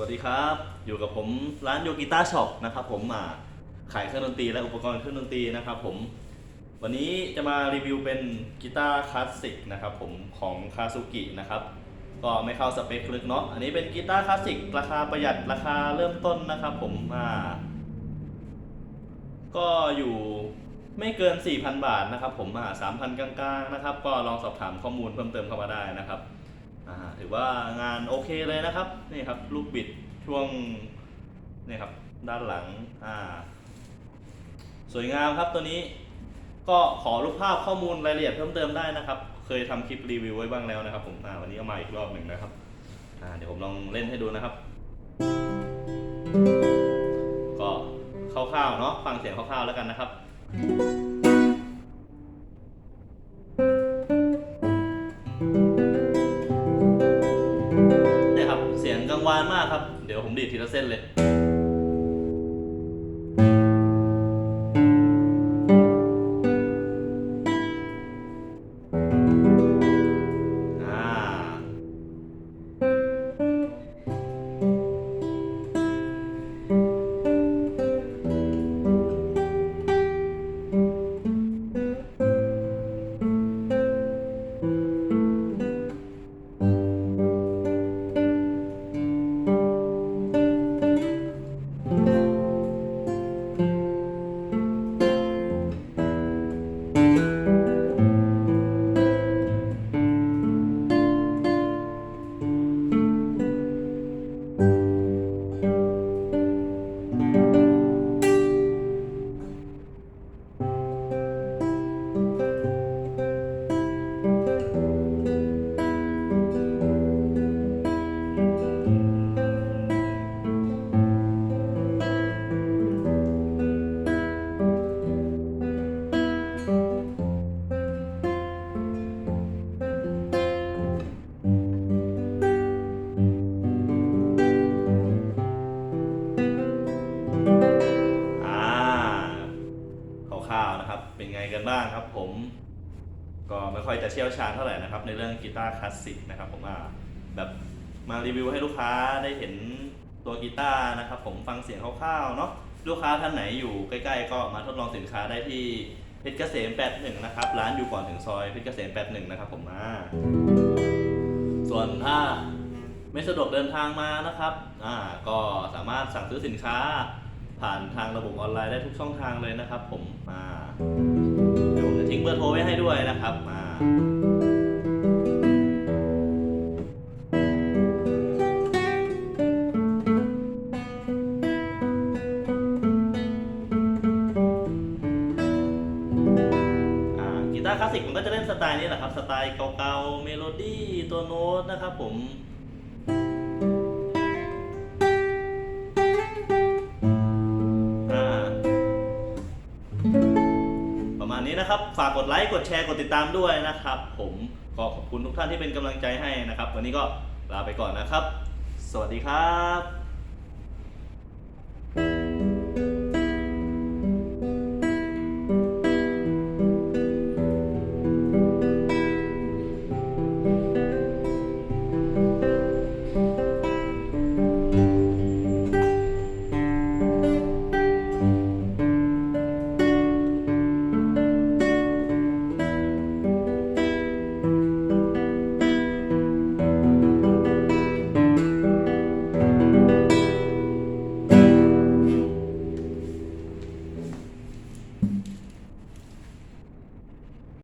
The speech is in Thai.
วัสดีครับ อยู่กับผมร้านโยกีตาช็อปนะครับผมมาขายเครื่องดนตรีและอุปกรณ์เครื่องดนตรีนะครับผม วันนี้จะมารีวิวเป็นกีตาร์คลาสสิกนะครับผมของคาซูกินะครับ ก็ไม่เข้าสเปคลึกเนาะ อันนี้เป็นกีตาร์คลาสสิกราคาประหยัดราคาเริ่มต้นนะครับผมมาก็อยู่ไม่เกิน 4,000 บาทนะครับผมมา3,000 กลางๆนะครับ ก็ลองสอบถามข้อมูลเพิ่มเติมเข้ามาได้นะครับ อ่าถือว่างานโอเคเลยนะครับ นี่ครับลูกบิดช่วงนี่ครับด้านหลังอ่าสวยงามครับตัวนี้ก็ขอรูปภาพข้อมูลรายละเอียดเพิ่มเติมได้นะครับ เคยทำคลิปรีวิวไว้บ้างแล้วนะครับ ผมอ่าวันนี้เอามาอีกรอบหนึ่งนะครับอ่าเดี๋ยวผมลองเล่นให้ดูนะครับ ก็คร่าวๆเนาะฟังเสียงคร่าวๆแล้วกันนะครับ กังวานมากครับ เดี๋ยวผมดีดทีละเส้นเลย เป็นไงกันบ้างครับ ผม ก็ไม่ค่อยจะเชี่ยวชาญเท่าไหร่นะครับ ในเรื่องกีตาร์คลาสสิกนะครับผมอ่าแบบมารีวิวให้ลูกค้าได้เห็นตัวกีตาร์นะครับ ผมฟังเสียงคร่าวๆเนาะลูกค้าท่านไหนอยู่ใกล้ ๆ ก็มาทดลองสินค้าได้ที่เพชรเกษม 81 นะครับ ร้านอยู่ก่อนถึงซอยเพชรเกษม 81 นะครับผมมาส่วนถ้าไม่สะดวกเดินทางมานะครับ อ่า ก็สามารถสั่งซื้อสินค้าผ่านทางระบบออนไลน์ได้ทุกช่องทางเลยนะครับผม มาเดี๋ยวผมจะทิ้งเบอร์โทรไว้ให้ด้วยนะครับมากีตาร์คลาสสิกมันก็จะเล่นสไตล์นี้แหละครับ สไตล์เก่าๆ เมโลดี้ตัวโน้ตนะครับผม มาณนี้นะครับ ฝากกดไลค์กดแชร์กดติดตามด้วยนะครับ ผมก็ขอบคุณทุกท่านที่เป็นกำลังใจให้นะครับ วันนี้ก็ลาไปก่อนนะครับ สวัสดีครับ